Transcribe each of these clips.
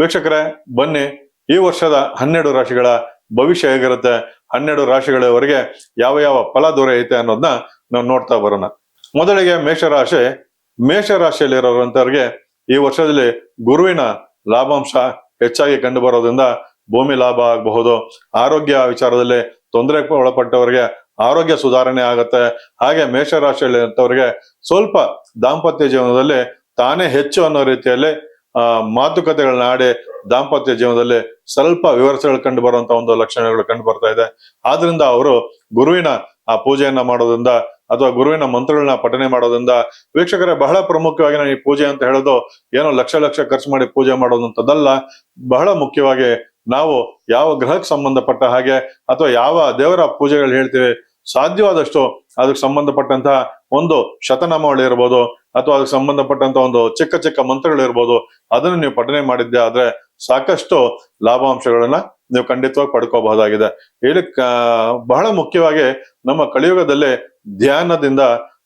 ವೀಕ್ಷಕರೇ, ಬನ್ನಿ, ಈ ವರ್ಷದ ಹನ್ನೆರಡು ರಾಶಿಗಳ ಭವಿಷ್ಯ ಹೇಗಿರುತ್ತೆ, ಹನ್ನೆರಡು ರಾಶಿಗಳವರೆಗೆ ಯಾವ ಯಾವ ಫಲ ದೊರೆಯುತ್ತೆ ಅನ್ನೋದನ್ನ ನಾವು ನೋಡ್ತಾ ಬರೋಣ. ಮೊದಲಿಗೆ ಮೇಷರಾಶಿ ಮೇಷರಾಶಿಯಲ್ಲಿರೋರಂಥವ್ರಿಗೆ ಈ ವರ್ಷದಲ್ಲಿ ಗುರುವಿನ ಲಾಭಾಂಶ ಹೆಚ್ಚಾಗಿ ಕಂಡು ಬರೋದ್ರಿಂದ ಭೂಮಿ ಲಾಭ ಆಗಬಹುದು. ಆರೋಗ್ಯ ವಿಚಾರದಲ್ಲಿ ತೊಂದರೆ ಒಳಪಟ್ಟವರಿಗೆ ಆರೋಗ್ಯ ಸುಧಾರಣೆ ಆಗುತ್ತೆ. ಹಾಗೆ ಮೇಷರಾಶಿಯಲ್ಲಿ ಸ್ವಲ್ಪ ದಾಂಪತ್ಯ ಜೀವನದಲ್ಲಿ ತಾನೇ ಹೆಚ್ಚು ಅನ್ನೋ ರೀತಿಯಲ್ಲಿ ಆ ಮಾತುಕತೆಗಳನ್ನ ಆಡಿ ದಾಂಪತ್ಯ ಜೀವನದಲ್ಲಿ ಸ್ವಲ್ಪ ವಿವರಿಸಗಳು ಕಂಡು ಬರುವಂತ ಒಂದು ಲಕ್ಷಣಗಳು ಕಂಡು ಬರ್ತಾ ಇದೆ. ಆದ್ರಿಂದ ಅವರು ಗುರುವಿನ ಆ ಪೂಜೆಯನ್ನ ಮಾಡೋದ್ರಿಂದ ಅಥವಾ ಗುರುವಿನ ಮಂತ್ರಗಳನ್ನ ಪಠನೆ ಮಾಡೋದ್ರಿಂದ ವೀಕ್ಷಕರೇ ಬಹಳ ಪ್ರಮುಖವಾಗಿ ನಾನು ಈ ಪೂಜೆ ಅಂತ ಹೇಳೋದು ಏನೋ ಲಕ್ಷ ಲಕ್ಷ ಖರ್ಚು ಮಾಡಿ ಪೂಜೆ ಮಾಡೋದಂತದಲ್ಲ. ಬಹಳ ಮುಖ್ಯವಾಗಿ ನಾವು ಯಾವ ಗ್ರಹಕ್ಕೆ ಸಂಬಂಧಪಟ್ಟ ಹಾಗೆ ಅಥವಾ ಯಾವ ದೇವರ ಪೂಜೆಗಳು ಹೇಳ್ತೀವಿ ಸಾಧ್ಯವಾದಷ್ಟು ಅದಕ್ಕೆ ಸಂಬಂಧಪಟ್ಟಂತಹ ಒಂದು ಶತನಾಮಗಳು ಇರ್ಬೋದು. ಅಥವಾ ಅದಕ್ಕೆ ಸಂಬಂಧಪಟ್ಟಂತ ಒಂದು ಚಿಕ್ಕ ಚಿಕ್ಕ ಮಂತ್ರಗಳು ಇರ್ಬೋದು, ಅದನ್ನು ನೀವು ಪಠನೆ ಮಾಡಿದ್ದೆ ಆದ್ರೆ ಸಾಕಷ್ಟು ಲಾಭಾಂಶಗಳನ್ನ ನೀವು ಖಂಡಿತವಾಗಿ ಪಡ್ಕೋಬಹುದಾಗಿದೆ. ಇಲ್ಲಿ ಬಹಳ ಮುಖ್ಯವಾಗಿ ನಮ್ಮ ಕಲಿಯುಗದಲ್ಲಿ ಧ್ಯಾನದಿಂದ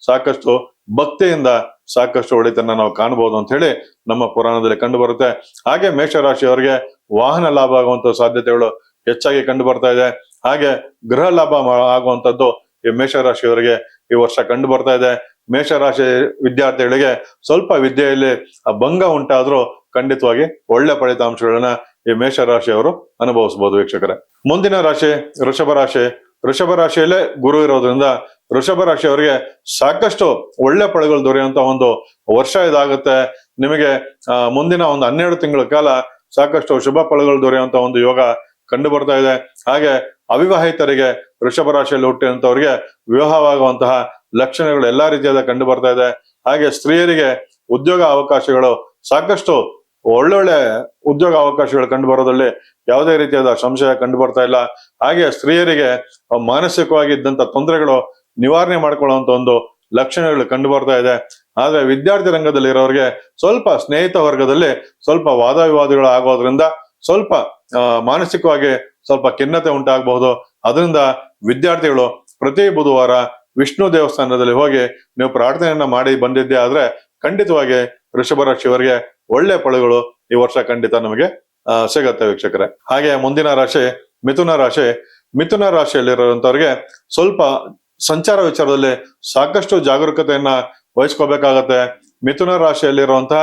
ಸಾಕಷ್ಟು ಭಕ್ತಿಯಿಂದ ಸಾಕಷ್ಟು ಒಳಿತನ್ನ ನಾವು ಕಾಣಬಹುದು ಅಂತ ಹೇಳಿ ನಮ್ಮ ಪುರಾಣದಲ್ಲಿ ಕಂಡು ಬರುತ್ತೆ ಹಾಗೆ ಮೇಷರಾಶಿಯವರಿಗೆ ವಾಹನ ಲಾಭ ಆಗುವಂತ ಸಾಧ್ಯತೆಗಳು ಹೆಚ್ಚಾಗಿ ಕಂಡು ಬರ್ತಾ ಇದೆ. ಹಾಗೆ ಗೃಹ ಲಾಭ ಆಗುವಂತದ್ದು ಈ ಮೇಷರಾಶಿಯವರಿಗೆ ಈ ವರ್ಷ ಕಂಡು ಬರ್ತಾ ಇದೆ. ಮೇಷರಾಶಿ ವಿದ್ಯಾರ್ಥಿಗಳಿಗೆ ಸ್ವಲ್ಪ ವಿದ್ಯೆಯಲ್ಲಿ ಭಂಗ ಉಂಟಾದ್ರೂ ಖಂಡಿತವಾಗಿ ಒಳ್ಳೆ ಫಲಿತಾಂಶಗಳನ್ನ ಈ ಮೇಷರಾಶಿಯವರು ಅನುಭವಿಸಬಹುದು ವೀಕ್ಷಕರೇ. ಮುಂದಿನ ರಾಶಿ ವೃಷಭ ರಾಶಿ. ವೃಷಭ ರಾಶಿಯಲ್ಲೇ ಗುರು ಇರೋದ್ರಿಂದ ವೃಷಭ ರಾಶಿಯವರಿಗೆ ಸಾಕಷ್ಟು ಒಳ್ಳೆ ಫಲಗಳು ದೊರೆಯುವಂತ ಒಂದು ವರ್ಷ ಇದಾಗುತ್ತೆ. ನಿಮಗೆ ಮುಂದಿನ ಒಂದು ಹನ್ನೆರಡು ತಿಂಗಳ ಕಾಲ ಸಾಕಷ್ಟು ಶುಭ ಫಲಗಳು ದೊರೆಯುವಂತ ಒಂದು ಯೋಗ ಕಂಡು ಬರ್ತಾ ಇದೆ. ಹಾಗೆ ಅವಿವಾಹಿತರಿಗೆ ವೃಷಭ ರಾಶಿಯಲ್ಲಿ ಹುಟ್ಟಿದಂತವರಿಗೆ ವಿವಾಹವಾಗುವಂತಹ ಲಕ್ಷಣಗಳು ಎಲ್ಲಾ ರೀತಿಯಾದ ಕಂಡು ಬರ್ತಾ ಇದೆ. ಹಾಗೆ ಸ್ತ್ರೀಯರಿಗೆ ಉದ್ಯೋಗ ಅವಕಾಶಗಳು ಸಾಕಷ್ಟು ಒಳ್ಳೊಳ್ಳೆ ಉದ್ಯೋಗ ಅವಕಾಶಗಳು ಕಂಡು ಬರೋದ್ರಲ್ಲಿ ಯಾವುದೇ ರೀತಿಯಾದ ಸಂಶಯ ಕಂಡು ಬರ್ತಾ ಇಲ್ಲ. ಹಾಗೆ ಸ್ತ್ರೀಯರಿಗೆ ಮಾನಸಿಕವಾಗಿ ಇದ್ದಂತ ತೊಂದರೆಗಳು ನಿವಾರಣೆ ಮಾಡ್ಕೊಳ್ಳುವಂತ ಒಂದು ಲಕ್ಷಣಗಳು ಕಂಡು ಬರ್ತಾ ಇದೆ. ಆದ್ರೆ ವಿದ್ಯಾರ್ಥಿ ರಂಗದಲ್ಲಿ ಇರೋರಿಗೆ ಸ್ವಲ್ಪ ಸ್ನೇಹಿತ ವರ್ಗದಲ್ಲಿ ಸ್ವಲ್ಪ ವಾದ ವಿವಾದಗಳು ಆಗೋದ್ರಿಂದ ಸ್ವಲ್ಪ ಮಾನಸಿಕವಾಗಿ ಸ್ವಲ್ಪ ಖಿನ್ನತೆ ಉಂಟಾಗಬಹುದು. ಅದರಿಂದ ವಿದ್ಯಾರ್ಥಿಗಳು ಪ್ರತಿ ಬುಧವಾರ ವಿಷ್ಣು ದೇವಸ್ಥಾನದಲ್ಲಿ ಹೋಗಿ ನೀವು ಪ್ರಾರ್ಥನೆಯನ್ನ ಮಾಡಿ ಬಂದಿದ್ದೆ ಆದ್ರೆ ಖಂಡಿತವಾಗಿ ವೃಷಭ ರಾಶಿಯವರಿಗೆ ಒಳ್ಳೆ ಫಲಗಳು ಈ ವರ್ಷ ಖಂಡಿತ ನಮಗೆ ಸಿಗುತ್ತೆ ವೀಕ್ಷಕರೇ. ಹಾಗೆ ಮುಂದಿನ ರಾಶಿ ಮಿಥುನ ರಾಶಿ. ಮಿಥುನ ರಾಶಿಯಲ್ಲಿರುವಂತವ್ರಿಗೆ ಸ್ವಲ್ಪ ಸಂಚಾರ ವಿಚಾರದಲ್ಲಿ ಸಾಕಷ್ಟು ಜಾಗರೂಕತೆಯನ್ನ ವಹಿಸ್ಕೋಬೇಕಾಗತ್ತೆ. ಮಿಥುನ ರಾಶಿಯಲ್ಲಿರುವಂತಹ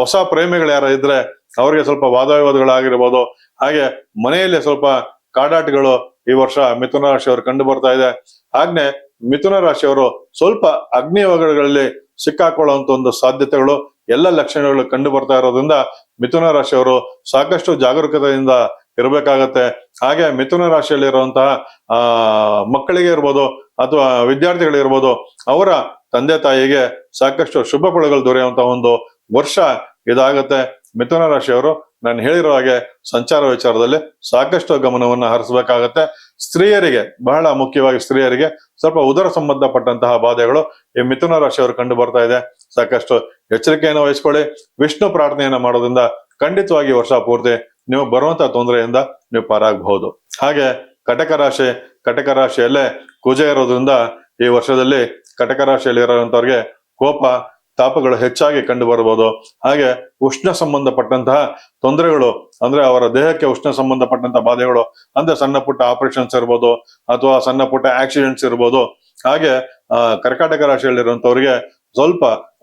ಹೊಸ ಪ್ರೇಮಿಗಳು ಯಾರ ಇದ್ರೆ ಅವರಿಗೆ ಸ್ವಲ್ಪ ವಾದ ವಿವಾದಗಳಾಗಿರ್ಬೋದು ಹಾಗೆ ಮನೆಯಲ್ಲಿ ಸ್ವಲ್ಪ ಕಾಡಾಟಗಳು ಈ ವರ್ಷ ಮಿಥುನ ರಾಶಿಯವರು ಕಂಡು ಬರ್ತಾ ಇದೆ. ಹಾಗೆ ಮಿಥುನ ರಾಶಿಯವರು ಸ್ವಲ್ಪ ಅಗ್ನಿ ಅಗ್ನಿಯೋಗಗಳಲ್ಲಿ ಸಿಕ್ಕಾಕೊಳ್ಳುವಂತ ಒಂದು ಸಾಧ್ಯತೆಗಳು, ಎಲ್ಲ ಲಕ್ಷಣಗಳು ಕಂಡು ಬರ್ತಾ ಇರೋದ್ರಿಂದ ಮಿಥುನ ರಾಶಿಯವರು ಸಾಕಷ್ಟು ಜಾಗರೂಕತೆಯಿಂದ ಇರಬೇಕಾಗತ್ತೆ. ಹಾಗೆ ಮಿಥುನ ರಾಶಿಯಲ್ಲಿ ಇರುವಂತಹ ಆ, ಮಕ್ಕಳಿಗೆ ಇರ್ಬೋದು ಅಥವಾ ವಿದ್ಯಾರ್ಥಿಗಳಿರ್ಬೋದು ಅವರ ತಂದೆ ತಾಯಿಗೆ ಸಾಕಷ್ಟು ಶುಭ ಫಲಗಳು ದೊರೆಯುವಂತಹ ಒಂದು ವರ್ಷ ಇದಾಗತ್ತೆ. ಮಿಥುನ ರಾಶಿಯವರು ನಾನು ಹೇಳಿರೋ ಹಾಗೆ ಸಂಚಾರ ವಿಚಾರದಲ್ಲಿ ಸಾಕಷ್ಟು ಗಮನವನ್ನು ಹರಿಸಬೇಕಾಗತ್ತೆ. ಸ್ತ್ರೀಯರಿಗೆ, ಬಹಳ ಮುಖ್ಯವಾಗಿ ಸ್ತ್ರೀಯರಿಗೆ ಸ್ವಲ್ಪ ಉದರ ಸಂಬಂಧಪಟ್ಟಂತಹ ಬಾಧೆಗಳು ಈ ಮಿಥುನ ರಾಶಿಯವರು ಕಂಡು ಬರ್ತಾ ಇದೆ. ಸಾಕಷ್ಟು ಎಚ್ಚರಿಕೆಯನ್ನು ವಹಿಸ್ಕೊಳ್ಳಿ. ವಿಷ್ಣು ಪ್ರಾರ್ಥನೆಯನ್ನು ಮಾಡೋದ್ರಿಂದ ಖಂಡಿತವಾಗಿ ವರ್ಷ ಪೂರ್ತಿ ನೀವು ಬರುವಂತಹ ತೊಂದರೆಯಿಂದ ನೀವು ಪಾರಾಗಬಹುದು. ಹಾಗೆ ಕಟಕ ರಾಶಿ, ಕಟಕ ರಾಶಿಯಲ್ಲೇ ಕುಜ ಇರೋದ್ರಿಂದ ಈ ವರ್ಷದಲ್ಲಿ ಕಟಕ ರಾಶಿಯಲ್ಲಿ ಇರೋಂಥವ್ರಿಗೆ ಕೋಪ ತಾಪಗಳು ಹೆಚ್ಚಾಗಿ ಕಂಡು ಬರಬಹುದು ಹಾಗೆ ಉಷ್ಣ ಸಂಬಂಧಪಟ್ಟಂತಹ ತೊಂದರೆಗಳು, ಅಂದ್ರೆ ಅವರ ದೇಹಕ್ಕೆ ಉಷ್ಣ ಸಂಬಂಧಪಟ್ಟಂತಹ ಬಾಧೆಗಳು, ಅಂದ್ರೆ ಸಣ್ಣ ಪುಟ್ಟ ಆಪರೇಷನ್ಸ್ ಇರ್ಬೋದು, ಅಥವಾ ಸಣ್ಣ ಪುಟ್ಟ ಆಕ್ಸಿಡೆಂಟ್ಸ್ ಇರ್ಬೋದು. ಹಾಗೆ ಕರ್ಕಾಟಕ ರಾಶಿಯಲ್ಲಿರುವಂತವ್ರಿಗೆ ಸ್ವಲ್ಪ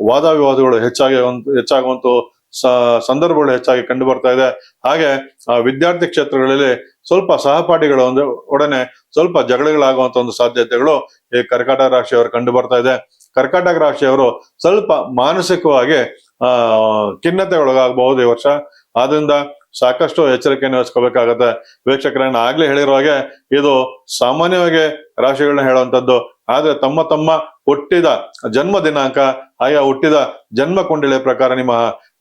ವಾದ ವಿವಾದಗಳು ಹೆಚ್ಚಾಗಿ ಹೆಚ್ಚಾಗುವಂತ ಸಂದರ್ಭಗಳು ಹೆಚ್ಚಾಗಿ ಕಂಡು ಬರ್ತಾ ಇದೆ. ಹಾಗೆ, ಆ, ವಿದ್ಯಾರ್ಥಿ ಕ್ಷೇತ್ರಗಳಲ್ಲಿ ಸ್ವಲ್ಪ ಸಹಪಾಠಿಗಳು ಒಂದು, ಒಡನೆ ಸ್ವಲ್ಪ ಜಗಳಗಳಾಗುವಂತ ಒಂದು ಸಾಧ್ಯತೆಗಳು ಈ ಕರ್ಕಾಟಕ ರಾಶಿಯವರು ಕಂಡು ಬರ್ತಾ ಇದೆ. ಕರ್ಕಾಟಕ ರಾಶಿಯವರು ಸ್ವಲ್ಪ ಮಾನಸಿಕವಾಗಿ, ಆ ಖಿನ್ನತೆ ಒಳಗಾಗಬಹುದು ಈ ವರ್ಷ. ಆದ್ರಿಂದ ಸಾಕಷ್ಟು ಎಚ್ಚರಿಕೆಯನ್ನು ವಹಿಸ್ಕೋಬೇಕಾಗತ್ತೆ. ವೀಕ್ಷಕರನ್ನ ಆಗ್ಲೇ ಹೇಳಿರೋ ಹಾಗೆ ಇದು ಸಾಮಾನ್ಯವಾಗಿ ರಾಶಿಗಳನ್ನ ಹೇಳುವಂಥದ್ದು. ಆದ್ರೆ ತಮ್ಮ ತಮ್ಮ ಹುಟ್ಟಿದ ಜನ್ಮ ದಿನಾಂಕ ಆಯಾ ಹುಟ್ಟಿದ ಜನ್ಮ ಕುಂಡಲಿಯ ಪ್ರಕಾರ ನಿಮ್ಮ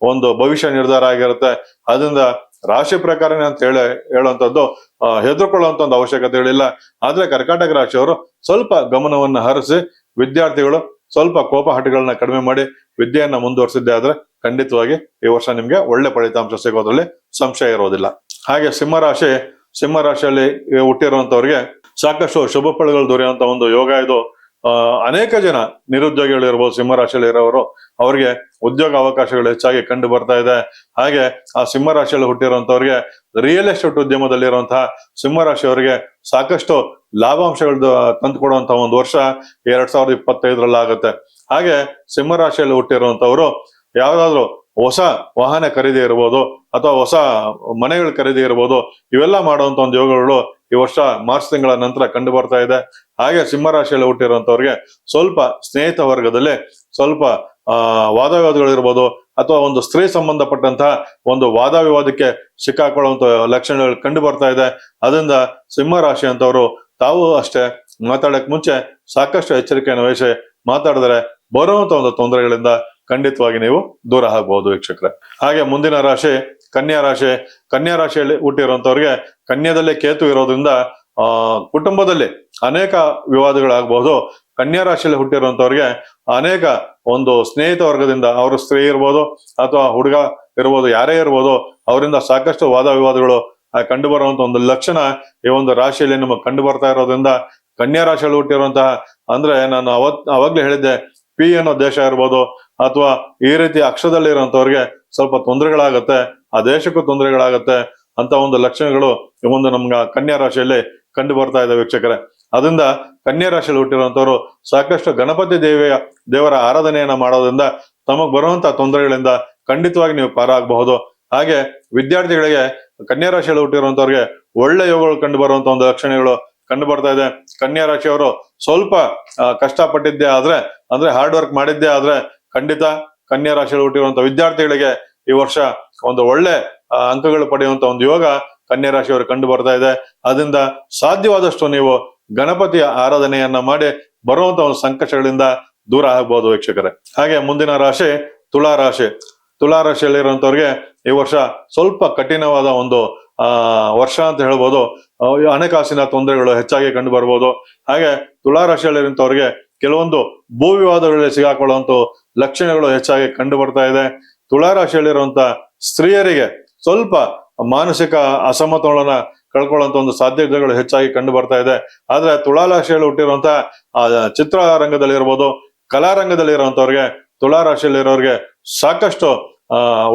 ಒಂದು ಭವಿಷ್ಯ ನಿರ್ಧಾರ ಆಗಿರುತ್ತೆ. ಅದರಿಂದ ರಾಶಿ ಪ್ರಕಾರನೇ ಅಂತ ಹೇಳಿ, ಹೇಳುವಂಥದ್ದು ಹೆದರ್ಕೊಳ್ಳುವಂತ ಒಂದು ಅವಶ್ಯಕತೆಗಳಿಲ್ಲ. ಆದ್ರೆ ಕರ್ಕಾಟಕ ರಾಶಿಯವರು ಸ್ವಲ್ಪ ಗಮನವನ್ನು ಹರಿಸಿ ವಿದ್ಯಾರ್ಥಿಗಳು ಸ್ವಲ್ಪ ಕೋಪ ಕಡಿಮೆ ಮಾಡಿ ವಿದ್ಯೆಯನ್ನ ಮುಂದುವರಿಸಿದ್ದೆ ಆದ್ರೆ ಖಂಡಿತವಾಗಿ ಈ ವರ್ಷ ನಿಮ್ಗೆ ಒಳ್ಳೆ ಫಲಿತಾಂಶ ಸಿಗೋದ್ರಲ್ಲಿ ಸಂಶಯ ಇರೋದಿಲ್ಲ. ಹಾಗೆ ಸಿಂಹರಾಶಿ ಸಿಂಹರಾಶಿಯಲ್ಲಿ ಹುಟ್ಟಿರುವಂತವ್ರಿಗೆ ಸಾಕಷ್ಟು ಶುಭ ಫಲಗಳು ದೊರೆಯುವಂತ ಒಂದು ಯೋಗ ಇದು. ಅನೇಕ ಜನ ನಿರುದ್ಯೋಗಿಗಳು ಇರ್ಬೋದು ಸಿಂಹರಾಶಿಯಲ್ಲಿ ಇರೋರು, ಅವ್ರಿಗೆ ಉದ್ಯೋಗ ಅವಕಾಶಗಳು ಹೆಚ್ಚಾಗಿ ಕಂಡು ಬರ್ತಾ ಇದೆ. ಹಾಗೆ ಆ ಸಿಂಹರಾಶಿಯಲ್ಲಿ ಹುಟ್ಟಿರುವಂತವ್ರಿಗೆ ರಿಯಲ್ ಎಸ್ಟೇಟ್ ಉದ್ಯಮದಲ್ಲಿರುವಂತಹ ಸಿಂಹರಾಶಿಯವರಿಗೆ ಸಾಕಷ್ಟು ಲಾಭಾಂಶಗಳು ತಂದು ಕೊಡುವಂತ ಒಂದು ವರ್ಷ ಎರಡ್ ಸಾವಿರದ ಇಪ್ಪತ್ತೈದರಲ್ಲಿ ಆಗುತ್ತೆ. ಹಾಗೆ ಸಿಂಹರಾಶಿಯಲ್ಲಿ ಹುಟ್ಟಿರುವಂತವ್ರು ಯಾವ್ದಾದ್ರು ಹೊಸ ವಾಹನ ಖರೀದಿ ಇರ್ಬೋದು ಅಥವಾ ಹೊಸ ಮನೆಗಳ ಖರೀದಿ ಇರ್ಬೋದು, ಇವೆಲ್ಲ ಮಾಡುವಂತ ಒಂದು ಯೋಗಗಳು ಈ ವರ್ಷ ಮಾರ್ಚ್ ತಿಂಗಳ ನಂತರ ಕಂಡು ಬರ್ತಾ ಇದೆ. ಹಾಗೆ ಸಿಂಹರಾಶಿಯಲ್ಲಿ ಹುಟ್ಟಿರುವಂತವ್ರಿಗೆ ಸ್ವಲ್ಪ ಸ್ನೇಹಿತ ವರ್ಗದಲ್ಲಿ ಸ್ವಲ್ಪ, ಆ ವಾದ ವಿವಾದಗಳು ಇರ್ಬೋದು ಅಥವಾ ಒಂದು ಸ್ತ್ರೀ ಸಂಬಂಧಪಟ್ಟಂತಹ ಒಂದು ವಾದ ವಿವಾದಕ್ಕೆ ಸಿಕ್ಕಾಕೊಳ್ಳುವಂತ ಲಕ್ಷಣಗಳು ಕಂಡು ಬರ್ತಾ ಇದೆ. ಅದರಿಂದ ಸಿಂಹ ರಾಶಿ ಅಂತವರು ತಾವು ಅಷ್ಟೇ ಮಾತಾಡಕ್ ಮುಂಚೆ ಸಾಕಷ್ಟು ಎಚ್ಚರಿಕೆಯನ್ನು ವಹಿಸಿ ಮಾತಾಡಿದ್ರೆ ಬರುವಂತ ಒಂದು ತೊಂದರೆಗಳಿಂದ ಖಂಡಿತವಾಗಿ ನೀವು ದೂರ ಆಗಬಹುದು ವೀಕ್ಷಕರೇ. ಹಾಗೆ ಮುಂದಿನ ರಾಶಿ, ಕನ್ಯಾ ರಾಶಿ. ಕನ್ಯಾ ರಾಶಿಯಲ್ಲಿ ಹುಟ್ಟಿರುವಂತವ್ರಿಗೆ ಕನ್ಯಾದಲ್ಲಿ ಕೇತು ಇರೋದ್ರಿಂದ, ಆ, ಕುಟುಂಬದಲ್ಲಿ ಅನೇಕ ವಿವಾದಗಳಾಗಬಹುದು. ಕನ್ಯಾ ರಾಶಿಯಲ್ಲಿ ಹುಟ್ಟಿರುವಂತವ್ರಿಗೆ ಅನೇಕ ಒಂದು ಸ್ನೇಹಿತ ವರ್ಗದಿಂದ ಅವರು ಸ್ತ್ರೀ ಇರ್ಬೋದು ಅಥವಾ ಹುಡುಗ ಇರ್ಬೋದು, ಯಾರೇ ಇರ್ಬೋದು, ಅವರಿಂದ ಸಾಕಷ್ಟು ವಾದ ವಿವಾದಗಳು ಕಂಡು ಬರುವಂತ ಒಂದು ಲಕ್ಷಣ ಈ ಒಂದು ರಾಶಿಯಲ್ಲಿ ನಮಗೆ ಕಂಡು ಬರ್ತಾ ಇರೋದ್ರಿಂದ ಕನ್ಯಾ ರಾಶಿಯಲ್ಲಿ ಹುಟ್ಟಿರುವಂತಹ, ಅಂದ್ರೆ ನಾನು ಅವತ್, ಅವಾಗ್ಲೇ ಹೇಳಿದ್ದೆ ಪಿ ಅನ್ನೋ ದೇಶ ಇರ್ಬೋದು, ಅಥವಾ ಈ ರೀತಿ ಅಕ್ಷದಲ್ಲಿ ಇರುವಂತವ್ರಿಗೆ ಸ್ವಲ್ಪ ತೊಂದರೆಗಳಾಗತ್ತೆ, ಆ ದೇಶಕ್ಕೂ ತೊಂದರೆಗಳಾಗತ್ತೆ ಅಂತ ಒಂದು ಲಕ್ಷಣಗಳು ಈ ಒಂದು ನಮ್ಗೆ ಕನ್ಯಾ ರಾಶಿಯಲ್ಲಿ ಕಂಡು ಬರ್ತಾ ಇದೆ ವೀಕ್ಷಕರೇ. ಅದರಿಂದ ಕನ್ಯಾ ರಾಶಿಯಲ್ಲಿ ಹುಟ್ಟಿರುವಂತವ್ರು ಸಾಕಷ್ಟು ಗಣಪತಿ ದೇವಿಯ, ದೇವರ ಆರಾಧನೆಯನ್ನ ಮಾಡೋದ್ರಿಂದ ತಮಗ್ ಬರುವಂತ ತೊಂದರೆಗಳಿಂದ ಖಂಡಿತವಾಗಿ ನೀವು ಪಾರಾಗಬಹುದು. ಹಾಗೆ ವಿದ್ಯಾರ್ಥಿಗಳಿಗೆ ಕನ್ಯಾ ರಾಶಿಯಲ್ಲಿ ಹುಟ್ಟಿರುವಂತವ್ರಿಗೆ ಒಳ್ಳೆ ಯೋಗಗಳು ಕಂಡು ಬರುವಂತ ಒಂದು ಲಕ್ಷಣಗಳು ಕಂಡು ಬರ್ತಾ ಇದೆ. ಕನ್ಯಾ ರಾಶಿಯವರು ಸ್ವಲ್ಪ ಕಷ್ಟಪಟ್ಟಿದ್ದೇ ಆದ್ರೆ, ಅಂದ್ರೆ ಹಾರ್ಡ್ ವರ್ಕ್ ಮಾಡಿದ್ದೇ ಆದ್ರೆ ಖಂಡಿತ ಕನ್ಯಾ ರಾಶಿಯಲ್ಲಿ ಹುಟ್ಟಿರುವಂತ ವಿದ್ಯಾರ್ಥಿಗಳಿಗೆ ಈ ವರ್ಷ ಒಂದು ಒಳ್ಳೆ ಅಂಕಗಳು ಪಡೆಯುವಂತ ಒಂದು ಯೋಗ ಕನ್ಯಾ ರಾಶಿಯವರು ಕಂಡು ಬರ್ತಾ ಇದೆ. ಅದರಿಂದ ಸಾಧ್ಯವಾದಷ್ಟು ನೀವು ಗಣಪತಿಯ ಆರಾಧನೆಯನ್ನ ಮಾಡಿ ಬರುವಂತ ಒಂದು ಸಂಕಷ್ಟಗಳಿಂದ ದೂರ ಆಗ್ಬಹುದು ವೀಕ್ಷಕರೇ. ಹಾಗೆ ಮುಂದಿನ ರಾಶಿ ತುಳಾ ರಾಶಿ. ತುಳಾ ರಾಶಿಯಲ್ಲಿರುವಂತವ್ರಿಗೆ ಈ ವರ್ಷ ಸ್ವಲ್ಪ ಕಠಿಣವಾದ ಒಂದು, ಆ, ವರ್ಷ ಅಂತ ಹೇಳ್ಬೋದು. ಹಣಕಾಸಿನ ತೊಂದರೆಗಳು ಹೆಚ್ಚಾಗಿ ಕಂಡು ಬರ್ಬೋದು. ಹಾಗೆ ತುಳಾರಾಶಿಯಲ್ಲಿರುವಂತವ್ರಿಗೆ ಕೆಲವೊಂದು ಭೂ ವಿವಾದಗಳಲ್ಲಿ ಸಿಗಾಕೊಳ್ಳುವಂತ ಲಕ್ಷಣಗಳು ಹೆಚ್ಚಾಗಿ ಕಂಡು ಬರ್ತಾ ಇದೆ. ತುಳಾರಾಶಿಯಲ್ಲಿರುವಂತ ಸ್ತ್ರೀಯರಿಗೆ ಸ್ವಲ್ಪ ಮಾನಸಿಕ ಅಸಮತೋಲನ ಕಳ್ಕೊಳ್ಳುವಂತ ಒಂದು ಸಾಧ್ಯತೆಗಳು ಹೆಚ್ಚಾಗಿ ಕಂಡು ಬರ್ತಾ ಇದೆ. ಆದ್ರೆ ತುಳಾರಾಶಿಯಲ್ಲಿ ಹುಟ್ಟಿರುವಂತ, ಆ ಚಿತ್ರರಂಗದಲ್ಲಿ ಇರ್ಬೋದು ಕಲಾರಂಗದಲ್ಲಿ ಇರುವಂತವ್ರಿಗೆ ತುಳಾರಾಶಿಯಲ್ಲಿರೋರಿಗೆ ಸಾಕಷ್ಟು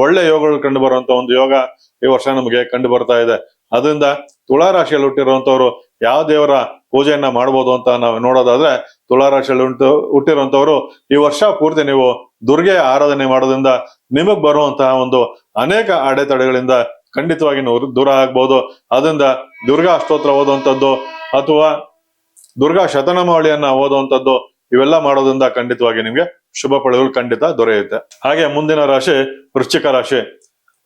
ಒಳ್ಳೆ ಯೋಗಗಳು ಕಂಡು ಬರುವಂತ ಒಂದು ಯೋಗ ಈ ವರ್ಷ ನಮಗೆ ಕಂಡು ಬರ್ತಾ ಇದೆ. ಅದರಿಂದ ತುಳಾರಾಶಿಯಲ್ಲಿ ಹುಟ್ಟಿರುವಂತವ್ರು ಯಾವ ದೇವರ ಪೂಜೆಯನ್ನ ಮಾಡ್ಬೋದು ಅಂತ ನಾವು ನೋಡೋದಾದ್ರೆ ತುಳಾರಾಶಿಯಲ್ಲಿ ಉಂಟು, ಹುಟ್ಟಿರುವಂತವ್ರು ಈ ವರ್ಷ ಪೂರ್ತಿ ನೀವು ದುರ್ಗೆಯ ಆರಾಧನೆ ಮಾಡೋದ್ರಿಂದ ನಿಮಗ್ ಬರುವಂತಹ ಒಂದು ಅನೇಕ ಅಡೆತಡೆಗಳಿಂದ ಖಂಡಿತವಾಗಿ ದೂರ ಆಗ್ಬಹುದು ಅದರಿಂದ ದುರ್ಗಾ ಅಷ್ಟೋತ್ರ ಓದುವಂಥದ್ದು ಅಥವಾ ದುರ್ಗಾ ಶತನಾಮಾವಳಿಯನ್ನ ಓದುವಂಥದ್ದು ಇವೆಲ್ಲ ಮಾಡೋದ್ರಿಂದ ಖಂಡಿತವಾಗಿ ನಿಮ್ಗೆ ಶುಭ ಫಲಗಳು ಖಂಡಿತ ದೊರೆಯುತ್ತೆ. ಹಾಗೆ ಮುಂದಿನ ರಾಶಿ ವೃಶ್ಚಿಕ ರಾಶಿ.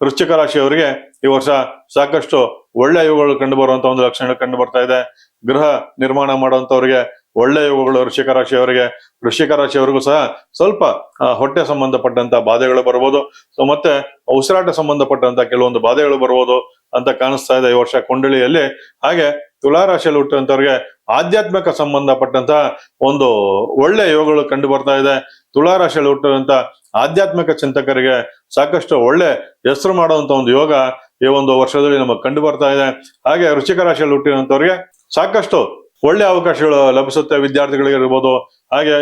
ವೃಶ್ಚಿಕ ರಾಶಿಯವರಿಗೆ ಈ ವರ್ಷ ಸಾಕಷ್ಟು ಒಳ್ಳೆ ಯೋಗಗಳು ಕಂಡು ಬರುವಂತ ಒಂದು ಲಕ್ಷಣಗಳು ಕಂಡು ಬರ್ತಾ ಇದೆ. ಗೃಹ ನಿರ್ಮಾಣ ಮಾಡುವಂತವರಿಗೆ ಒಳ್ಳೆ ಯೋಗಗಳು ವೃಶ್ಚಿಕ ರಾಶಿಯವರಿಗೆ. ವೃಶ್ಚಿಕ ರಾಶಿಯವರಿಗೂ ಸಹ ಸ್ವಲ್ಪ ಹೊಟ್ಟೆ ಸಂಬಂಧಪಟ್ಟಂತ ಬಾಧೆಗಳು ಬರ್ಬೋದು. ಮತ್ತೆ ಉಸಿರಾಟ ಸಂಬಂಧಪಟ್ಟಂತ ಕೆಲವೊಂದು ಬಾಧೆಗಳು ಬರ್ಬೋದು ಅಂತ ಕಾಣಿಸ್ತಾ ಇದೆ ಈ ವರ್ಷ ಕುಂಡಳಿಯಲ್ಲಿ. ಹಾಗೆ ತುಲಾ ರಾಶಿಯಲ್ಲಿ ಹುಟ್ಟುವಂತವ್ರಿಗೆ ಆಧ್ಯಾತ್ಮಿಕ ಸಂಬಂಧಪಟ್ಟಂತಹ ಒಂದು ಒಳ್ಳೆ ಯೋಗಗಳು ಕಂಡು ಬರ್ತಾ ಇದೆ. ತುಲಾ ರಾಶಿಯಲ್ಲಿ ಹುಟ್ಟುವಂತ ಆಧ್ಯಾತ್ಮಿಕ ಚಿಂತಕರಿಗೆ ಸಾಕಷ್ಟು ಒಳ್ಳೆ ಹೆಸರು ಮಾಡುವಂತ ಒಂದು ಯೋಗ ಈ ಒಂದು ವರ್ಷದಲ್ಲಿ ನಮಗೆ ಕಂಡು ಬರ್ತಾ ಇದೆ. ಹಾಗೆ ವೃಶ್ಚಿಕ ರಾಶಿಯಲ್ಲಿ ಹುಟ್ಟಿದಂಥವ್ರಿಗೆ ಸಾಕಷ್ಟು ಒಳ್ಳೆ ಅವಕಾಶಗಳು ಲಭಿಸುತ್ತೆ. ವಿದ್ಯಾರ್ಥಿಗಳಿಗೆ ಇರ್ಬೋದು ಹಾಗೆ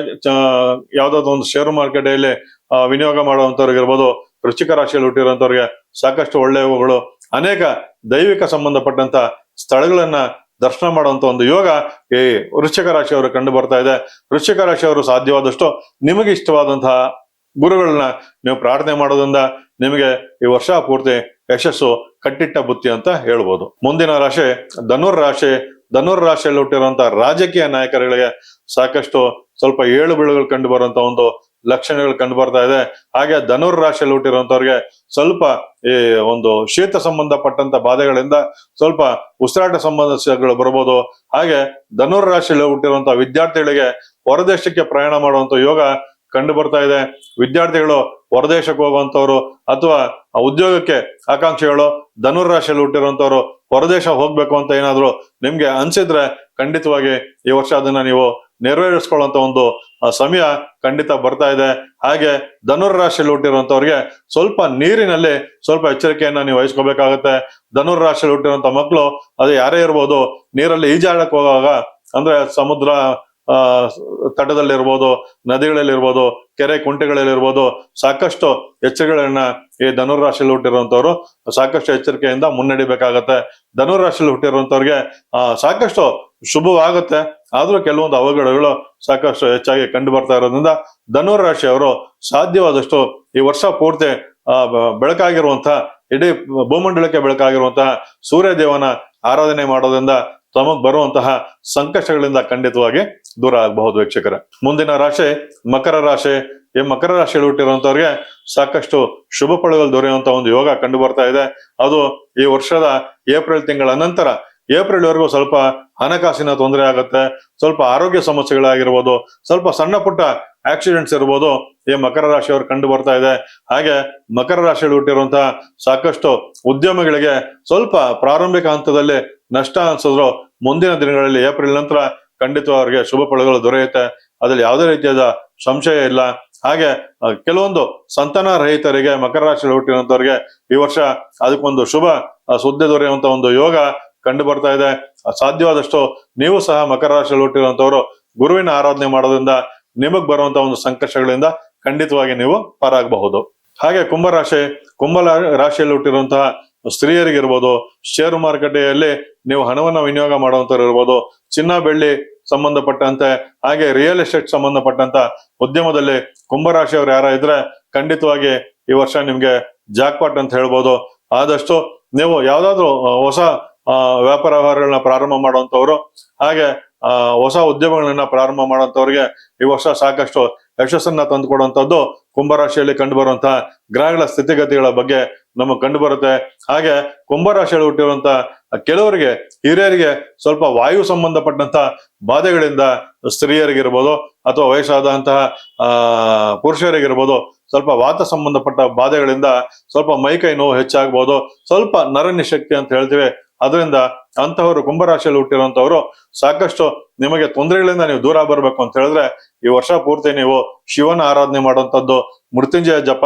ಯಾವ್ದಾದ್ರು ಒಂದು ಶೇರು ಮಾರ್ಕೆಟ್ ಅಲ್ಲಿ ಆ, ವಿನಿಯೋಗ ಮಾಡುವಂತವ್ರಿಗಿರ್ಬೋದು ವೃಶ್ಚಿಕ ರಾಶಿಯಲ್ಲಿ ಹುಟ್ಟಿರುವಂತವ್ರಿಗೆ ಸಾಕಷ್ಟು ಒಳ್ಳೆಯವುಗಳು ಅನೇಕ ದೈವಿಕ ಸಂಬಂಧಪಟ್ಟಂತ ಸ್ಥಳಗಳನ್ನ ದರ್ಶನ ಮಾಡುವಂತ ಒಂದು ಯೋಗ ಈ ವೃಶ್ಚಿಕ ರಾಶಿಯವರು ಕಂಡು ಬರ್ತಾ ಇದೆ. ವೃಶ್ಚಿಕ ರಾಶಿಯವರು ಸಾಧ್ಯವಾದಷ್ಟು ನಿಮಗೆ ಇಷ್ಟವಾದಂತಹ ಗುರುಗಳನ್ನ ನೀವು ಪ್ರಾರ್ಥನೆ ಮಾಡೋದ್ರಿಂದ ನಿಮಗೆ ಈ ವರ್ಷ ಪೂರ್ತಿ ಯಶಸ್ಸು, ಕಟ್ಟಿಟ್ಟ ಬುತ್ತಿ ಅಂತ ಹೇಳ್ಬೋದು. ಮುಂದಿನ ರಾಶಿ ಧನುರ್ ರಾಶಿ. ಧನುರ್ ರಾಶಿಯಲ್ಲಿ ಹುಟ್ಟಿರುವಂತಹ ರಾಜಕೀಯ ನಾಯಕರುಗಳಿಗೆ ಸಾಕಷ್ಟು ಸ್ವಲ್ಪ ಏಳು ಬೀಳುಗಳು ಕಂಡು ಬರುವಂತ ಒಂದು ಲಕ್ಷಣಗಳು ಕಂಡು ಬರ್ತಾ ಇದೆ. ಹಾಗೆ ಧನುರ್ ರಾಶಿಯಲ್ಲಿ ಹುಟ್ಟಿರುವಂತವ್ರಿಗೆ ಸ್ವಲ್ಪ ಈ ಒಂದು ಶೀತ ಸಂಬಂಧಪಟ್ಟಂತ ಬಾಧೆಗಳಿಂದ ಸ್ವಲ್ಪ ಉಸಿರಾಟ ಸಂಬಂಧಗಳು ಬರ್ಬೋದು. ಹಾಗೆ ಧನುರ್ ರಾಶಿಯಲ್ಲಿ ಹುಟ್ಟಿರುವಂತಹ ವಿದ್ಯಾರ್ಥಿಗಳಿಗೆ ಹೊರದೇಶಕ್ಕೆ ಪ್ರಯಾಣ ಮಾಡುವಂತ ಯೋಗ ಕಂಡು ಬರ್ತಾ ಇದೆ. ವಿದ್ಯಾರ್ಥಿಗಳು ಹೊರದೇಶಕ್ಕೆ ಹೋಗುವಂತವ್ರು ಅಥವಾ ಉದ್ಯೋಗಕ್ಕೆ ಆಕಾಂಕ್ಷಿಗಳು ಧನುರ್ ರಾಶಿಯಲ್ಲಿ ಹುಟ್ಟಿರುವಂತವ್ರು ಹೊರದೇಶ ಹೋಗ್ಬೇಕು ಅಂತ ಏನಾದ್ರು ನಿಮ್ಗೆ ಅನ್ಸಿದ್ರೆ ಖಂಡಿತವಾಗಿ ಈ ವರ್ಷ ಅದನ್ನ ನೀವು ನೆರವೇರಿಸ್ಕೊಳ್ಳುವಂತ ಒಂದು ಸಮಯ ಖಂಡಿತ ಬರ್ತಾ ಇದೆ. ಹಾಗೆ ಧನುರ ರಾಶಿಯಲ್ಲಿ ಹುಟ್ಟಿರುವಂತವ್ರಿಗೆ ಸ್ವಲ್ಪ ನೀರಿನಲ್ಲಿ ಸ್ವಲ್ಪ ಎಚ್ಚರಿಕೆಯನ್ನ ನೀವು ವಹಿಸ್ಕೋಬೇಕಾಗತ್ತೆ. ಧನುರ್ ರಾಶಿಯಲ್ಲಿ ಹುಟ್ಟಿರುವಂತ ಮಕ್ಕಳು ಅದು ಯಾರೇ ಇರ್ಬೋದು, ನೀರಲ್ಲಿ ಈಜಾಡಕ್ ಹೋಗುವಾಗ ಅಂದ್ರೆ ಸಮುದ್ರ ಆ, ತಟದಲ್ಲಿರ್ಬೋದು, ನದಿಗಳಲ್ಲಿರ್ಬೋದು, ಕೆರೆ ಕುಂಟೆಗಳಲ್ಲಿರ್ಬೋದು ಸಾಕಷ್ಟು ಎಚ್ಚರಿಕೆಗಳನ್ನ ಈ ಧನುರಾಶಿಯಲ್ಲಿ ಹುಟ್ಟಿರುವಂತವ್ರು ಸಾಕಷ್ಟು ಎಚ್ಚರಿಕೆಯಿಂದ ಮುನ್ನಡಿಬೇಕಾಗತ್ತೆ. ಧನುರಾಶಿಯಲ್ಲಿ ಹುಟ್ಟಿರುವಂತವ್ರಿಗೆ ಆ, ಸಾಕಷ್ಟು ಶುಭವಾಗುತ್ತೆ. ಆದ್ರೂ ಕೆಲವೊಂದು ಅವಘಡಗಳು ಸಾಕಷ್ಟು ಹೆಚ್ಚಾಗಿ ಕಂಡು ಬರ್ತಾ ಇರೋದ್ರಿಂದ ಧನುರಾಶಿಯವರು ಸಾಧ್ಯವಾದಷ್ಟು ಈ ವರ್ಷ ಪೂರ್ತಿ, ಆ ಬೆಳಕಾಗಿರುವಂತಹ ಇಡೀ ಭೂಮಂಡಲಕ್ಕೆ ಬೆಳಕಾಗಿರುವಂತಹ ಸೂರ್ಯ ದೇವನ ಆರಾಧನೆ ಮಾಡೋದ್ರಿಂದ ತಮಗ್ ಬರುವಂತಹ ಸಂಕಷ್ಟಗಳಿಂದ ಖಂಡಿತವಾಗಿ ದೂರ ಆಗಬಹುದು ವೀಕ್ಷಕರ. ಮುಂದಿನ ರಾಶಿ ಮಕರ ರಾಶಿ. ಈ ಮಕರ ರಾಶಿಯಲ್ಲಿ ಹುಟ್ಟಿರುವಂತವ್ರಿಗೆ ಸಾಕಷ್ಟು ಶುಭ ಫಲಗಳು ದೊರೆಯುವಂತ ಒಂದು ಯೋಗ ಕಂಡು ಬರ್ತಾ ಇದೆ. ಅದು ಈ ವರ್ಷದ ಏಪ್ರಿಲ್ ತಿಂಗಳ ನಂತರ ಏಪ್ರಿಲ್ ವರೆಗೂ ಸ್ವಲ್ಪ ಹಣಕಾಸಿನ ತೊಂದರೆ ಆಗುತ್ತೆ. ಸ್ವಲ್ಪ ಆರೋಗ್ಯ ಸಮಸ್ಯೆಗಳಾಗಿರ್ಬೋದು, ಸ್ವಲ್ಪ ಸಣ್ಣ ಪುಟ್ಟ ಆಕ್ಸಿಡೆಂಟ್ಸ್ ಇರ್ಬೋದು ಈ ಮಕರ ರಾಶಿಯವರು ಕಂಡು ಬರ್ತಾ ಇದೆ. ಹಾಗೆ ಮಕರ ರಾಶಿಯಲ್ಲಿ ಹುಟ್ಟಿರುವಂತಹ ಸಾಕಷ್ಟು ಉದ್ಯಮಗಳಿಗೆ ಸ್ವಲ್ಪ ಪ್ರಾರಂಭಿಕ ಹಂತದಲ್ಲಿ ನಷ್ಟ ಅನ್ಸಿದ್ರು ಮುಂದಿನ ದಿನಗಳಲ್ಲಿ ಏಪ್ರಿಲ್ ನಂತರ ಖಂಡಿತ ಅವ್ರಿಗೆ ಶುಭ ಫಲಗಳು ದೊರೆಯುತ್ತೆ. ಅದ್ರಲ್ಲಿ ಯಾವುದೇ ರೀತಿಯಾದ ಸಂಶಯ ಇಲ್ಲ. ಹಾಗೆ ಕೆಲವೊಂದು ಸಂತಾನ ರಹಿತರಿಗೆ, ಮಕರ ರಾಶಿಯಲ್ಲಿ ಹುಟ್ಟಿರುವಂತವ್ರಿಗೆ ಈ ವರ್ಷ ಅದಕ್ಕೊಂದು ಶುಭ ಸುದ್ದಿ ದೊರೆಯುವಂತ ಒಂದು ಯೋಗ ಕಂಡು ಬರ್ತಾ ಇದೆ. ಸಾಧ್ಯವಾದಷ್ಟು ನೀವು ಸಹ ಮಕರ ರಾಶಿಯಲ್ಲಿ ಹುಟ್ಟಿರುವಂತವರು ಗುರುವಿನ ಆರಾಧನೆ ಮಾಡೋದ್ರಿಂದ, ನಿಮಗ್ ಬರುವಂತ ಒಂದು ಸಂಕಷ್ಟಗಳಿಂದ ಖಂಡಿತವಾಗಿ ನೀವು ಪಾರಾಗಬಹುದು. ಹಾಗೆ ಕುಂಭ ರಾ- ರಾಶಿಯಲ್ಲಿ ಹುಟ್ಟಿರುವಂತಹ ಸ್ತ್ರೀಯರಿಗಿರ್ಬೋದು ಷೇರು ಮಾರುಕಟ್ಟೆಯಲ್ಲಿ ನೀವು ಹಣವನ್ನು ವಿನಿಯೋಗ ಮಾಡುವಂತವ್ರು ಇರ್ಬೋದು, ಚಿನ್ನ ಬೆಳ್ಳಿ ಸಂಬಂಧಪಟ್ಟಂತೆ, ಹಾಗೆ ರಿಯಲ್ ಎಸ್ಟೇಟ್ ಸಂಬಂಧಪಟ್ಟಂತ ಉದ್ಯಮದಲ್ಲಿ ಕುಂಭರಾಶಿಯವರು ಯಾರ ಇದ್ರೆ ಖಂಡಿತವಾಗಿ ಈ ವರ್ಷ ನಿಮ್ಗೆ ಜಾಕ್ಪಾಟ್ ಅಂತ ಹೇಳ್ಬೋದು. ಆದಷ್ಟು ನೀವು ಯಾವ್ದಾದ್ರು ಹೊಸ ವ್ಯಾಪಾರ ವ್ಯವಹಾರಗಳನ್ನ ಪ್ರಾರಂಭ ಮಾಡುವಂತವ್ರು ಹಾಗೆ ಹೊಸ ಉದ್ಯಮಗಳನ್ನ ಪ್ರಾರಂಭ ಮಾಡುವಂತವ್ರಿಗೆ ಈ ವರ್ಷ ಸಾಕಷ್ಟು ಯಶಸ್ಸನ್ನ ತಂದುಕೊಡುವಂತದ್ದು ಕುಂಭರಾಶಿಯಲ್ಲಿ ಕಂಡು ಬರುವಂತಹ ಗ್ರಹಗಳ ಸ್ಥಿತಿಗತಿಗಳ ಬಗ್ಗೆ ನಮಗೆ ಕಂಡು ಬರುತ್ತೆ ಹಾಗೆ ಕುಂಭರಾಶಿಯಲ್ಲಿ ಹುಟ್ಟಿರುವಂತಹ ಕೆಲವರಿಗೆ, ಹಿರಿಯರಿಗೆ ಸ್ವಲ್ಪ ವಾಯು ಸಂಬಂಧಪಟ್ಟಂತ ಬಾಧೆಗಳಿಂದ ಸ್ತ್ರೀಯರಿಗಿರ್ಬೋದು ಅಥವಾ ವಯಸ್ಸಾದಂತಹ, ಆ, ಪುರುಷರಿಗಿರ್ಬೋದು ಸ್ವಲ್ಪ ವಾತ ಸಂಬಂಧಪಟ್ಟ ಬಾಧೆಗಳಿಂದ ಸ್ವಲ್ಪ ಮೈಕೈ ನೋವು ಹೆಚ್ಚಾಗ್ಬೋದು, ಸ್ವಲ್ಪ ನರನಿಶಕ್ತಿ ಅಂತ ಹೇಳ್ತೀವಿ. ಅದರಿಂದ ಅಂತಹವರು ಕುಂಭರಾಶಿಯಲ್ಲಿ ಹುಟ್ಟಿರುವಂತವರು ಸಾಕಷ್ಟು ನಿಮಗೆ ತೊಂದರೆಗಳಿಂದ ನೀವು ದೂರ ಬರಬೇಕು ಅಂತ ಹೇಳಿದ್ರೆ ಈ ವರ್ಷ ಪೂರ್ತಿ ನೀವು ಶಿವನ ಆರಾಧನೆ ಮಾಡುವಂಥದ್ದು, ಮೃತ್ಯುಂಜಯ ಜಪ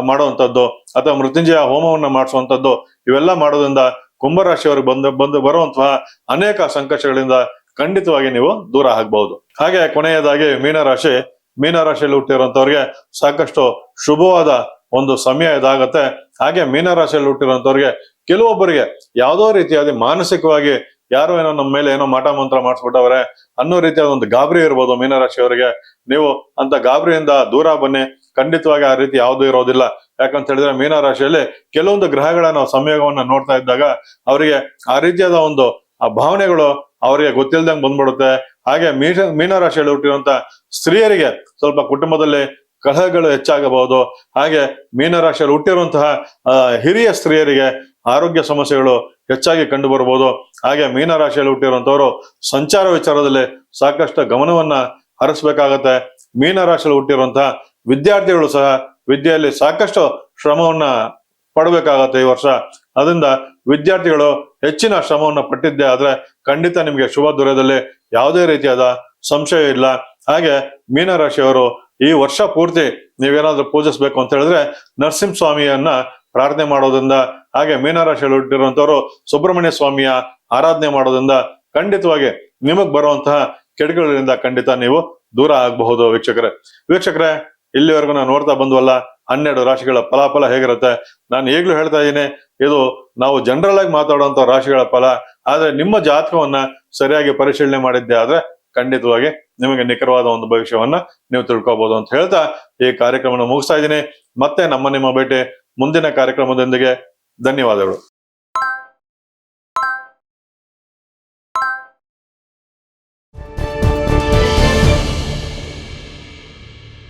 ಮಾಡುವಂಥದ್ದು, ಅಥವಾ ಮೃತ್ಯುಂಜಯ ಹೋಮವನ್ನ ಮಾಡಿಸುವಂಥದ್ದು, ಇವೆಲ್ಲ ಮಾಡೋದ್ರಿಂದ ಕುಂಭರಾಶಿಯವರಿಗೆ ಬಂದು ಬಂದು ಬರುವಂತಹ ಅನೇಕ ಸಂಕಷ್ಟಗಳಿಂದ ಖಂಡಿತವಾಗಿ ನೀವು ದೂರ ಆಗಬಹುದು. ಹಾಗೆ ಕೊನೆಯದಾಗಿ ಮೀನರಾಶಿ ಮೀನರಾಶಿಯಲ್ಲಿ ಹುಟ್ಟಿರುವಂತವ್ರಿಗೆ ಸಾಕಷ್ಟು ಶುಭವಾದ ಒಂದು ಸಮಯ ಇದಾಗತ್ತೆ. ಹಾಗೆ ಮೀನರಾಶಿಯಲ್ಲಿ ಹುಟ್ಟಿರುವಂತವ್ರಿಗೆ ಕೆಲವೊಬ್ಬರಿಗೆ ಯಾವುದೋ ರೀತಿಯಾದ ಮಾನಸಿಕವಾಗಿ ಯಾರೋ ಏನೋ ನಮ್ಮ ಮೇಲೆ ಏನೋ ಮಾಟ ಮಂತ್ರ ಮಾಡಿಸ್ಬಿಟ್ಟವ್ರೆ ಅನ್ನೋ ರೀತಿಯಾದ ಒಂದು ಗಾಬರಿ ಇರ್ಬೋದು ಮೀನರಾಶಿಯವರಿಗೆ ನೀವು ಅಂತ ಗಾಬರಿಯಿಂದ ದೂರ ಬನ್ನಿ. ಖಂಡಿತವಾಗಿ ಆ ರೀತಿ ಯಾವುದು ಇರೋದಿಲ್ಲ. ಯಾಕಂತ ಹೇಳಿದ್ರೆ ಮೀನರಾಶಿಯಲ್ಲಿ ಕೆಲವೊಂದು ಗ್ರಹಗಳ ನಾವು ಸಂಯೋಗವನ್ನ ನೋಡ್ತಾ ಇದ್ದಾಗ ಅವರಿಗೆ ಆ ರೀತಿಯಾದ ಒಂದು, ಆ ಭಾವನೆಗಳು ಅವರಿಗೆ ಗೊತ್ತಿಲ್ದಂಗೆ ಬಂದ್ಬಿಡುತ್ತೆ. ಹಾಗೆ ಮೀನ ಮೀನರಾಶಿಯಲ್ಲಿ ಹುಟ್ಟಿರುವಂತ ಸ್ತ್ರೀಯರಿಗೆ ಸ್ವಲ್ಪ ಕುಟುಂಬದಲ್ಲಿ ಕಲಹಗಳು ಹೆಚ್ಚಾಗಬಹುದು. ಹಾಗೆ ಮೀನರಾಶಿಯಲ್ಲಿ ಹುಟ್ಟಿರುವಂತಹ ಹಿರಿಯ ಸ್ತ್ರೀಯರಿಗೆ ಆರೋಗ್ಯ ಸಮಸ್ಯೆಗಳು ಹೆಚ್ಚಾಗಿ ಕಂಡು ಬರಬಹುದು ಹಾಗೆ ಮೀನರಾಶಿಯಲ್ಲಿ ಹುಟ್ಟಿರುವಂತವರು ಸಂಚಾರ ವಿಚಾರದಲ್ಲಿ ಸಾಕಷ್ಟು ಗಮನವನ್ನ ಹರಿಸ್ಬೇಕಾಗತ್ತೆ. ಮೀನರಾಶಿಯಲ್ಲಿ ಹುಟ್ಟಿರುವಂತಹ ವಿದ್ಯಾರ್ಥಿಗಳು ಸಹ ವಿದ್ಯೆಯಲ್ಲಿ ಸಾಕಷ್ಟು ಶ್ರಮವನ್ನ ಪಡಬೇಕಾಗತ್ತೆ ಈ ವರ್ಷ. ಅದರಿಂದ ವಿದ್ಯಾರ್ಥಿಗಳು ಹೆಚ್ಚಿನ ಶ್ರಮವನ್ನು ಪಟ್ಟಿದ್ದೆ ಆದ್ರೆ ಖಂಡಿತ ನಿಮ್ಗೆ ಶುಭ ದೂರದಲ್ಲಿ ಯಾವುದೇ ರೀತಿಯಾದ ಸಂಶಯ ಇಲ್ಲ. ಹಾಗೆ ಮೀನರಾಶಿಯವರು ಈ ವರ್ಷ ಪೂರ್ತಿ ನೀವೇನಾದ್ರೂ ಪೂಜಿಸ್ಬೇಕು ಅಂತ ಹೇಳಿದ್ರೆ ನರಸಿಂಹ ಸ್ವಾಮಿಯನ್ನ ಪ್ರಾರ್ಥನೆ ಮಾಡೋದ್ರಿಂದ, ಹಾಗೆ ಮೀನರಾಶಿಯಲ್ಲಿ ಹುಟ್ಟಿರುವಂತವರು ಸುಬ್ರಹ್ಮಣ್ಯ ಸ್ವಾಮಿಯ ಆರಾಧನೆ ಮಾಡೋದ್ರಿಂದ ಖಂಡಿತವಾಗಿ ನಿಮಗ್ ಬರುವಂತಹ ಕೆಡುಕುಗಳಿಂದ ಖಂಡಿತ ನೀವು ದೂರ ಆಗಬಹುದು ವೀಕ್ಷಕರೇ. ವೀಕ್ಷಕರೇ ಇಲ್ಲಿವರೆಗೂ ನಾವು ನೋಡ್ತಾ ಬಂದ್ವಲ್ಲ, ಹನ್ನೆರಡು ರಾಶಿಗಳ ಫಲಾಫಲ ಹೇಗಿರುತ್ತೆ? ನಾನು ಈಗಲೂ ಹೇಳ್ತಾ ಇದ್ದೀನಿ, ಇದು ನಾವು ಜನರಲ್ ಆಗಿ ಮಾತಾಡುವಂತ ರಾಶಿಗಳ ಫಲ, ಆದ್ರೆ ನಿಮ್ಮ ಜಾತಕವನ್ನ ಸರಿಯಾಗಿ ಪರಿಶೀಲನೆ ಮಾಡಿದ್ದೆ ಆದ್ರೆ ಖಂಡಿತವಾಗಿ ನಿಮಗೆ ನಿಖರವಾದ ಒಂದು ಭವಿಷ್ಯವನ್ನ ನೀವು ತಿಳ್ಕೊಬಹುದು ಅಂತ ಹೇಳ್ತಾ ಈ ಕಾರ್ಯಕ್ರಮವನ್ನು ಮುಗಿಸ್ತಾ ಇದ್ದೀನಿ. ಮತ್ತೆ ನಮ್ಮ ನಿಮ್ಮ ಭೇಟಿ ಮುಂದಿನ ಕಾರ್ಯಕ್ರಮದೊಂದಿಗೆ. ಧನ್ಯವಾದಗಳು.